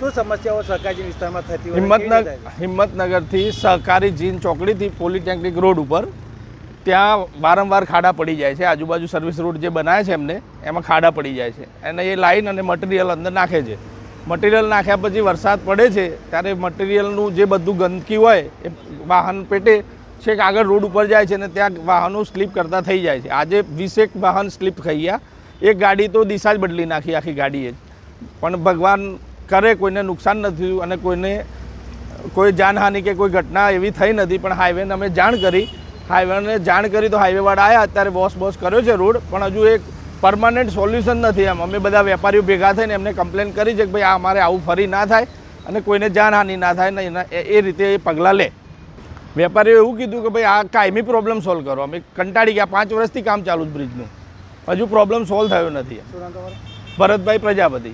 શું સમસ્યાઓ સહકારી વિસ્તારમાં થતી હોય હિંમતનગર હિંમતનગરથી સહકારી જીન ચોકડીથી પોલિટેકનિક રોડ ઉપર ત્યાં વારંવાર ખાડા પડી જાય છે. આજુબાજુ સર્વિસ રોડ જે બનાવે છે એમને એમાં ખાડા પડી જાય છે. અને એ લાઈન અને મટીરિયલ અંદર નાખે છે. મટીરિયલ નાખ્યા પછી વરસાદ પડે છે ત્યારે મટીરિયલનું જે બધું ગંદકી હોય એ વાહન પેટે છેક આગળ રોડ ઉપર જાય છે અને ત્યાં વાહનો સ્લીપ કરતા થઈ જાય છે. આજે વીસેક વાહન સ્લીપ થઈ ગયા. એક ગાડી તો દિશા જ બદલી નાખી આખી ગાડીએ પણ ભગવાન કરે કોઈને નુકસાન નથી થયું અને કોઈને કોઈ જાનહાનિ કે કોઈ ઘટના એવી થઈ નથી પણ હાઈવેને અમે જાણ કરી. હાઈવેને જાણ કરી તો હાઈવેવાળા આવ્યા અત્યારે વોશ બોશ કર્યો છે રોડ પણ હજુ એક પરમાનન્ટ સોલ્યુશન નથી એમ. અમે બધા વેપારીઓ ભેગા થઈને એમને કમ્પ્લેન કરી છે કે ભાઈ આ અમારે આવું ફરી ના થાય અને કોઈને જાનહાનિ ના થાય ને એના એ રીતે એ પગલાં લે. વેપારીઓ એવું કીધું કે ભાઈ આ કાયમી પ્રોબ્લેમ સોલ્વ કરો. અમે કંટાળી ગયા પાંચ વર્ષથી કામ ચાલુ જ બ્રિજનું હજુ પ્રોબ્લેમ સોલ્વ થયો નથી ભરતભાઈ પ્રજાપતિ.